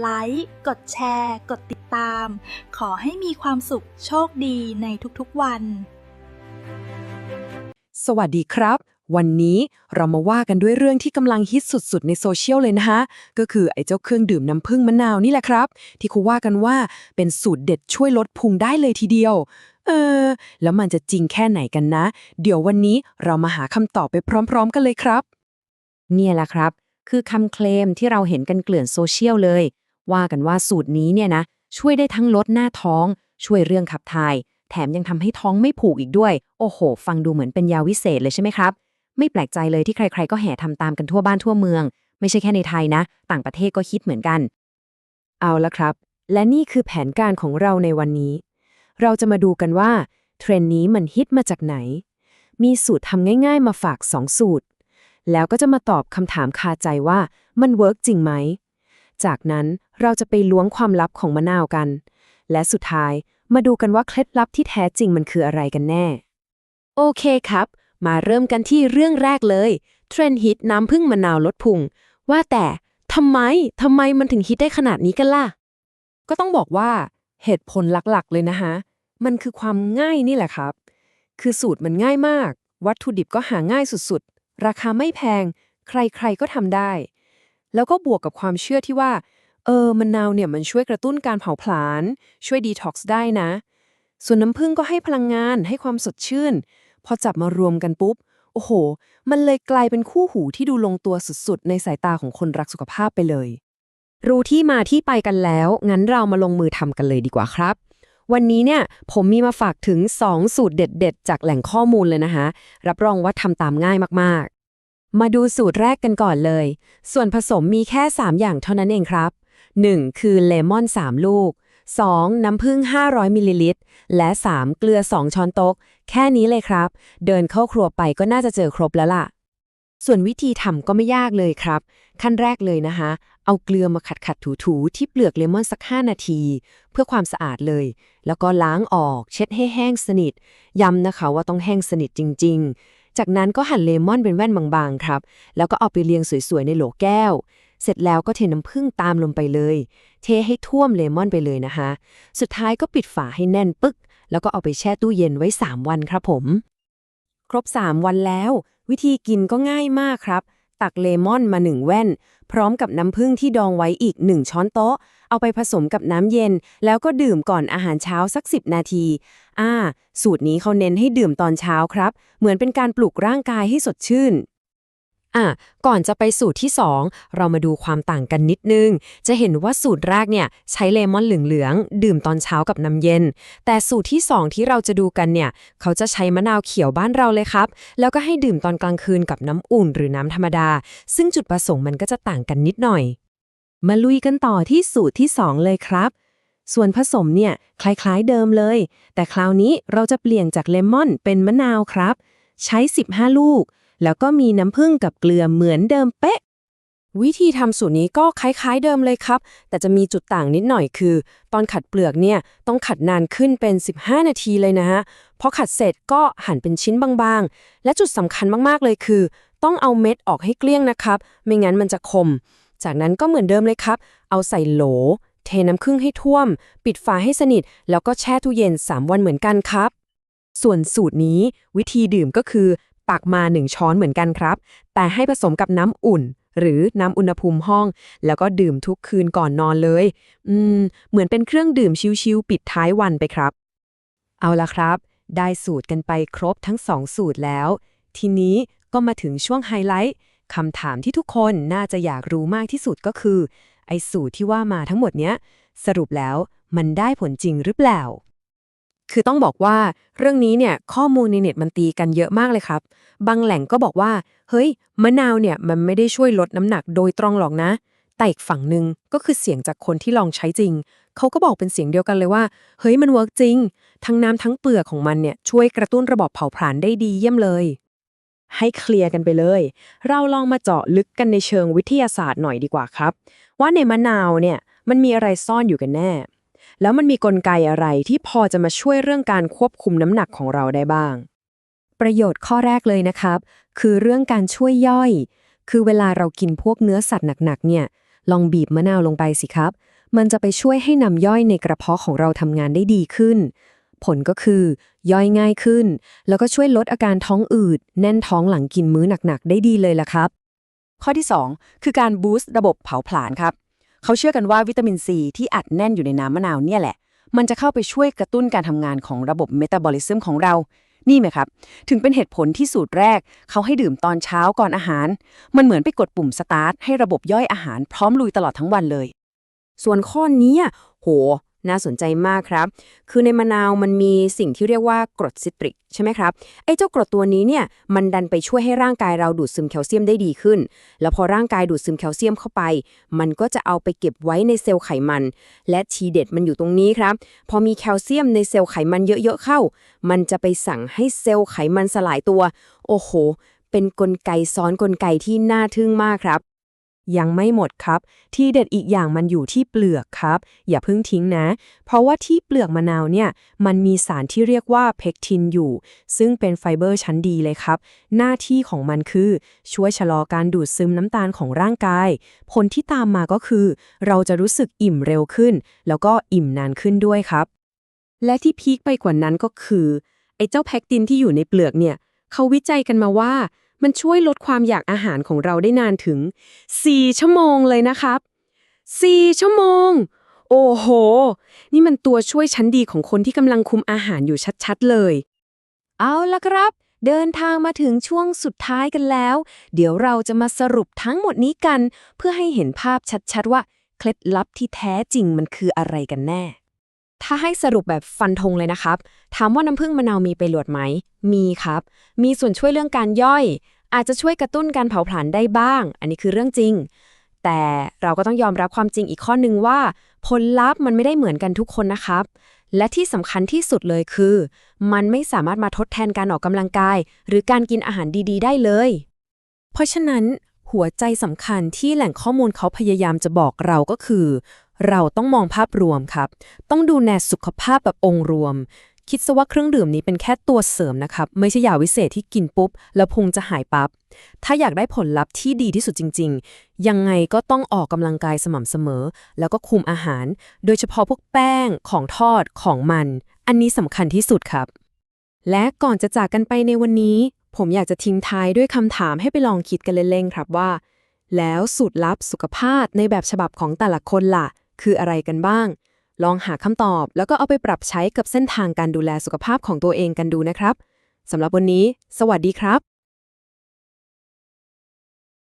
ไลค์ กดแชร์ กดติดตาม ขอให้มีความสุขโชคดีในทุกๆวัน สวัสดีครับ วันนี้เรามาว่ากันด้วยเรื่องที่กำลังฮิตสุดๆ ในโซเชียลเลยนะคะก็คือไอ้เจ้าเครื่องดื่มน้ำผึ้งมะนาวนี่แหละครับ ที่เขาว่ากันว่าเป็นสูตรเด็ดช่วยลดพุงได้เลยทีเดียว เออ แล้วมันจะจริงแค่ไหนกันนะ เดี๋ยววันนี้เรามาหาคำตอบไปพร้อม ๆ กันเลยครับ เนี่ยแหละครับ คือคำเคลมที่เราเห็นกันเกลื่อนโซเชียลเลย ว่ากันว่าสูตรนี้เนี่ยนะ ช่วยได้ทั้งลดหน้าท้อง ช่วยเรื่องขับถ่าย แถมยังทำให้ท้องไม่ผูกอีกด้วย โอ้โห ฟังดูเหมือนเป็นยาวิเศษเลยใช่ไหมครับ ไม่แปลกใจเลยที่ใคร ๆ ก็แห่ทำตามกันทั่วบ้านทั่วเมือง ไม่ใช่แค่ในไทยนะ ต่างประเทศก็คิดเหมือนกัน เอาละครับ และนี่คือแผนการของเราในวันนี้ เราจะมาดูกันว่าเทรนด์นี้มันฮิตมาจากไหน มีสูตรทำง่าย ๆ มาฝาก 2 สูตร แล้วก็จะมาตอบคำถามคาใจว่ามันเวิร์กจริงไหม จากนั้นเราจะไปล้วงความลับของมะนาวกัน และสุดท้ายมาดูกันว่าเคล็ดลับที่แท้จริงมันคืออะไรกันแน่ โอเคครับ มาเริ่มกันที่เรื่องแรกเลย เทรนด์ฮิตน้ำผึ้งมะนาวลดพุง ว่าแต่ทำไมทำไมมันถึงฮิตได้ขนาดนี้กันล่ะ ก็ต้องบอกว่าเหตุผลหลักๆ เลยนะคะ มันคือความง่ายนี่แหละครับ คือสูตรมันง่ายมาก วัตถุดิบก็หาง่ายสุดๆ ราคาไม่แพง ใครๆก็ทำได้ แล้วก็บวกกับความเชื่อที่ว่า เออมะนาวเนี่ยมันช่วยกระตุ้นการเผาผลาญช่วยดีท็อกซ์ได้นะ ส่วนน้ำผึ้งก็ให้พลังงานให้ความสดชื่น พอจับมารวมกันปุ๊บ โอ้โห มันเลยกลายเป็นคู่หูที่ดูลงตัวสุดๆ ในสายตาของคนรักสุขภาพไปเลย รู้ที่มาที่ไปกันแล้ว งั้นเรามาลงมือทำกันเลยดีกว่าครับวันนี้เนี่ยผมมีมาฝากถึง 2 สูตรเด็ด ๆ จากแหล่งข้อมูลเลยนะคะ รับรองว่าทำตามง่ายมากๆ มาดูสูตรแรกกันก่อนเลย ส่วนผสมมีแค่ 3 อย่างเท่านั้นเองครับ 1. คือเลมอน 3 ลูก 2. น้ำผึ้ง 500 มิลลิลิตร และ 3. เกลือ 2 ช้อนโต๊ะ แค่นี้เลยครับ เดินเข้าครัวไปก็น่าจะเจอครบแล้วล่ะ ส่วนวิธีทำก็ไม่ยากเลยครับ ขั้นแรกเลยนะคะ เอาเกลือมาขัดขัดถูถูที่เปลือกเลมอนสัก 5 นาที เพื่อความสะอาดเลย แล้วก็ล้างออก เช็ดให้แห้งสนิท ย้ำนะคะว่าต้องแห้งสนิทจริง ๆ จากนั้นก็หั่นเลมอนเป็นแว่นบางๆครับ แล้วก็เอาไปเรียงสวยๆในโหลแก้ว เสร็จแล้วก็เทน้ำผึ้งตามลงไปเลย เทให้ท่วมเลมอนไปเลยนะคะ สุดท้ายก็ปิดฝาให้แน่นปึ๊ก แล้วก็เอาไปแช่ตู้เย็นไว้ 3 วันครับผม ครบ 3 วันแล้ว วิธีกินก็ง่ายมากครับ ตักเลมอนมา 1 แว่น พร้อมกับน้ำผึ้งที่ดองไว้อีก 1 ช้อนโต๊ะ เอาไปผสมกับน้ำเย็น แล้วก็ดื่มก่อนอาหารเช้าสัก 10 นาที อ่า สูตรนี้เขาเน้นให้ดื่มตอนเช้าครับ เหมือนเป็นการปลุกร่างกายให้สดชื่น อะก่อนจะไปสูตรที่ 2 เรามาดูความต่างกันนิดนึง จะเห็นว่าสูตรแรกเนี่ยใช้เลมอนเหลืองๆดื่มตอนเช้ากับน้ำเย็น แต่สูตรที่ 2 ที่เราจะดูกันเนี่ย เขาจะใช้มะนาวเขียวบ้านเราเลยครับ แล้วก็ให้ดื่มตอนกลางคืนกับน้ำอุ่นหรือน้ำธรรมดา ซึ่งจุดประสงค์มันก็จะต่างกันนิดหน่อย มาลุยกันต่อที่สูตรที่ 2 เลยครับ ส่วนผสมเนี่ยคล้ายๆเดิมเลย แต่คราวนี้เราจะเปลี่ยนจากเลมอนเป็นมะนาวครับ ใช้ 15 ลูก แล้วก็มีน้ำผึ้งกับเกลือเหมือนเดิมเป๊ะ วิธีทำสูตรนี้ก็คล้ายๆเดิมเลยครับ แต่จะมีจุดต่างนิดหน่อยคือ ตอนขัดเปลือกเนี่ยต้องขัดนานขึ้นเป็น 15 นาทีเลยนะฮะพอขัดเสร็จก็หั่นเป็นชิ้นบางๆ และจุดสำคัญมากๆเลยคือ ต้องเอาเม็ดออกให้เกลี้ยงนะครับ ไม่งั้นมันจะคม จากนั้นก็เหมือนเดิมเลยครับ เอาใส่โหล เทน้ำครึ่งให้ท่วม ปิดฝาให้สนิท แล้วก็แช่ตู้เย็น 3 วันเหมือนกันครับ ส่วนสูตรนี้วิธีดื่มก็คือ ตักมา 1 ช้อนเหมือนกันครับ แต่ให้ผสมกับน้ำอุ่น หรือน้ำอุณหภูมิห้อง แล้วก็ดื่มทุกคืนก่อนนอนเลย อืม เหมือนเป็นเครื่องดื่มชิวๆปิดท้ายวันไปครับ เอาละครับ ได้สูตรกันไปครบทั้ง2สูตรแล้ว ทีนี้ก็มาถึงช่วงไฮไลท์คำถามที่ทุกคนน่าจะอยากรู้มากที่สุดก็คือ ไอ้สูตรที่ว่ามาทั้งหมดเนี้ย สรุปแล้วมันได้ผลจริงหรือเปล่า คือต้องบอกว่าเรื่องนี้เนี่ยข้อมูลในเน็ตมันตีกันเยอะมากเลยครับ บางแหล่งก็บอกว่า เฮ้ย มะนาวเนี่ยมันไม่ได้ช่วยลดน้ำหนักโดยตรงหรอกนะ แต่อีกฝั่งหนึ่งก็คือเสียงจากคนที่ลองใช้จริง เขาก็บอกเป็นเสียงเดียวกันเลยว่า เฮ้ยมันเวิร์กจริง ทั้งน้ำทั้งเปลือกของมันเนี่ยช่วยกระตุ้นระบบเผาผลาญได้ดีเยี่ยมเลย ให้เคลียร์กันไปเลย เราลองมาเจาะลึกกันในเชิงวิทยาศาสตร์หน่อยดีกว่าครับ ว่าในมะนาวเนี่ยมันมีอะไรซ่อนอยู่กันแน่ แล้วมันมีกลไกอะไรที่พอจะมาช่วยเรื่องการควบคุมน้ำหนักของเราได้บ้าง ประโยชน์ข้อแรกเลยนะครับ คือเรื่องการช่วยย่อย คือเวลาเรากินพวกเนื้อสัตว์หนักๆเนี่ย ลองบีบมะนาวลงไปสิครับ มันจะไปช่วยให้น้ำย่อยในกระเพาะของเราทำงานได้ดีขึ้น ผลก็คือย่อยง่ายขึ้น แล้วก็ช่วยลดอาการท้องอืด แน่นท้องหลังกินมื้อหนักๆได้ดีเลยล่ะครับ ข้อที่ 2 คือการบูสต์ระบบเผาผลาญครับ เขาเชื่อกันว่าวิตามินซีที่อัดแน่นอยู่ในน้ำมะนาวเนี่ยแหละ มันจะเข้าไปช่วยกระตุ้นการทำงานของระบบเมตาบอลิซึมของเรา นี่ไหมครับ ถึงเป็นเหตุผลที่สูตรแรก เขาให้ดื่มตอนเช้าก่อนอาหาร มันเหมือนไปกดปุ่มสตาร์ทให้ระบบย่อยอาหารพร้อมลุยตลอดทั้งวันเลย ส่วนข้อนี้โห น่าสนใจมากครับ คือในมะนาวมันมีสิ่งที่เรียกว่ากรดซิตริกใช่ไหมครับ ไอ้เจ้ากรดตัวนี้เนี่ย มันดันไปช่วยให้ร่างกายเราดูดซึมแคลเซียมได้ดีขึ้น แล้วพอร่างกายดูดซึมแคลเซียมเข้าไป มันก็จะเอาไปเก็บไว้ในเซลล์ไขมัน และทีเด็ดมันอยู่ตรงนี้ครับ พอมีแคลเซียมในเซลล์ไขมันเยอะๆเข้า มันจะไปสั่งให้เซลล์ไขมันสลายตัว โอ้โห เป็นกลไกซ้อนกลไกที่น่าทึ่งมากครับ ยังไม่หมดครับ ที่เด็ดอีกอย่างมันอยู่ที่เปลือกครับ อย่าเพิ่งทิ้งนะ เพราะว่าที่เปลือกมะนาวเนี่ย มันมีสารที่เรียกว่าเพกทินอยู่ ซึ่งเป็นไฟเบอร์ชั้นดีเลยครับ หน้าที่ของมันคือช่วยชะลอการดูดซึมน้ำตาลของร่างกาย ผลที่ตามมาก็คือ เราจะรู้สึกอิ่มเร็วขึ้น แล้วก็อิ่มนานขึ้นด้วยครับ และที่พีคไปกว่านั้นก็คือไอ้เจ้าแพคตินที่อยู่ในเปลือกเนี่ยเขาวิจัยกันมาว่า มันช่วยลดความอยากอาหารของเราได้นานถึง 4 ชั่วโมงเลยนะครับ 4 ชั่วโมง โอ้โห นี่มันตัวช่วยชั้นดีของคนที่กำลังคุมอาหารอยู่ชัดๆเลย เอาละครับ เดินทางมาถึงช่วงสุดท้ายกันแล้ว เดี๋ยวเราจะมาสรุปทั้งหมดนี้กัน เพื่อให้เห็นภาพชัดๆว่า เคล็ดลับที่แท้จริงมันคืออะไรกันแน่ ถ้าให้สรุปแบบฟันธงเลยนะครับ ถามว่าน้ำผึ้งมะนาวมีประโยชน์ไหม มีครับ มีส่วนช่วยเรื่องการย่อย อาจจะช่วยกระตุ้นการเผาผลาญได้บ้าง อันนี้คือเรื่องจริง แต่เราก็ต้องยอมรับความจริงอีกข้อหนึ่งว่า ผลลัพธ์มันไม่ได้เหมือนกันทุกคนนะครับ และที่สำคัญที่สุดเลยคือ มันไม่สามารถมาทดแทนการออกกำลังกาย หรือการกินอาหารดี ๆ ได้เลย เพราะฉะนั้นหัวใจสำคัญที่แหล่งข้อมูลเขาพยายามจะบอกเราก็คือ เราต้องมองภาพรวมครับ ต้องดูแลสุขภาพแบบองค์รวม คิดซะว่าเครื่องดื่มนี้เป็นแค่ตัวเสริมนะครับ ไม่ใช่ยาวิเศษที่กินปุ๊บ แล้วพุงจะหายปับ๊บ ถ้าอยากได้ผลลัพธ์ที่ดีที่สุดจริง ๆ ยังไงก็ต้องออกกำลังกายสม่ำเสมอ แล้วก็คุมอาหาร โดยเฉพาะพวกแป้งของทอดของมัน อันนี้สำคัญที่สุดครับ และก่อนจะจากกันไปในวันนี้ ผมอยากจะทิ้งท้ายด้วยคำถามให้ไปลองคิดกันเล่นๆครับว่า แล้วสูตรลับสุขภาพในแบบฉบับของแต่ละคนล่ะ คืออะไรกันบ้าง ลองหาคำตอบ แล้วก็เอาไปปรับใช้กับเส้นทางการดูแลสุขภาพของตัวเองกันดูนะครับสำหรับวันนี้ สวัสดีครับ